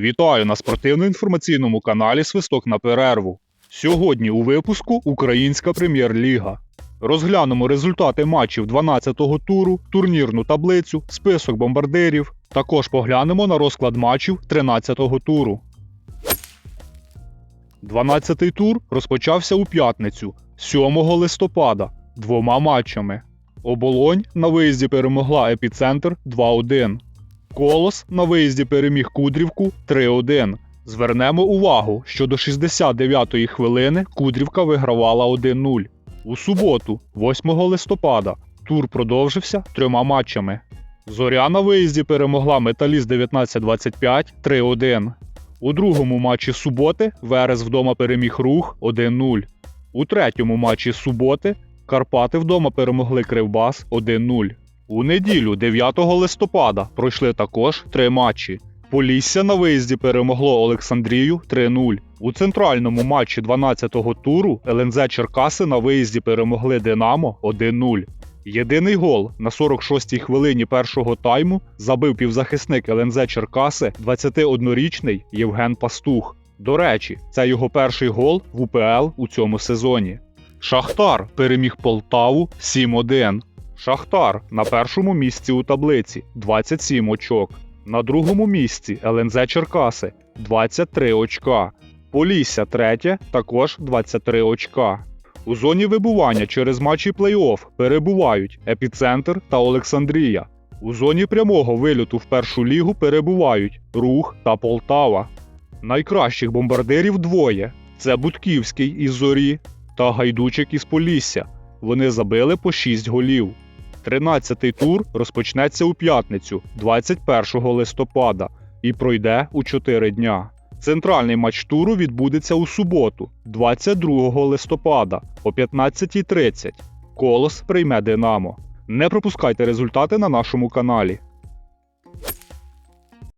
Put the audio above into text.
Вітаю на спортивно-інформаційному каналі Свисток на перерву. Сьогодні у випуску Українська прем'єр-ліга. Розглянемо результати матчів 12-го туру, турнірну таблицю, список бомбардирів. Також поглянемо на розклад матчів 13-го туру. 12-й тур розпочався у п'ятницю, 7 листопада, двома матчами. Оболонь на виїзді перемогла епіцентр 2-1. Колос на виїзді переміг Кудрівку 3-1. Звернемо увагу, що до 69-ї хвилини Кудрівка вигравала 1-0. У суботу, 8 листопада, тур продовжився трьома матчами. Зоря на виїзді перемогла Металіст 1925 3-1. У другому матчі суботи Верес вдома переміг рух 1-0. У третьому матчі суботи Карпати вдома перемогли Кривбас 1-0. У неділю, 9 листопада, пройшли також три матчі. Полісся на виїзді перемогло Олександрію 3-0. У центральному матчі 12-го туру ЛНЗ Черкаси на виїзді перемогли Динамо 1-0. Єдиний гол на 46-й хвилині першого тайму забив півзахисник ЛНЗ Черкаси 21-річний Євген Пастух. До речі, це його перший гол в УПЛ у цьому сезоні. Шахтар переміг Полтаву 7-1. Шахтар на першому місці у таблиці 27 очок. На другому місці ЛНЗ Черкаси 23 очка. Полісся третє також 23 очка. У зоні вибування через матчі плей-офф перебувають Епіцентр та Олександрія. У зоні прямого вильоту в першу лігу перебувають Рух та Полтава. Найкращих бомбардирів двоє: це Будківський із Зорі та Гайдучик із Полісся. Вони забили по 6 голів. 13-й тур розпочнеться у п'ятницю, 21 листопада, і пройде у 4 дня. Центральний матч туру відбудеться у суботу, 22 листопада о 15.30. Колос прийме Динамо. Не пропускайте результати на нашому каналі.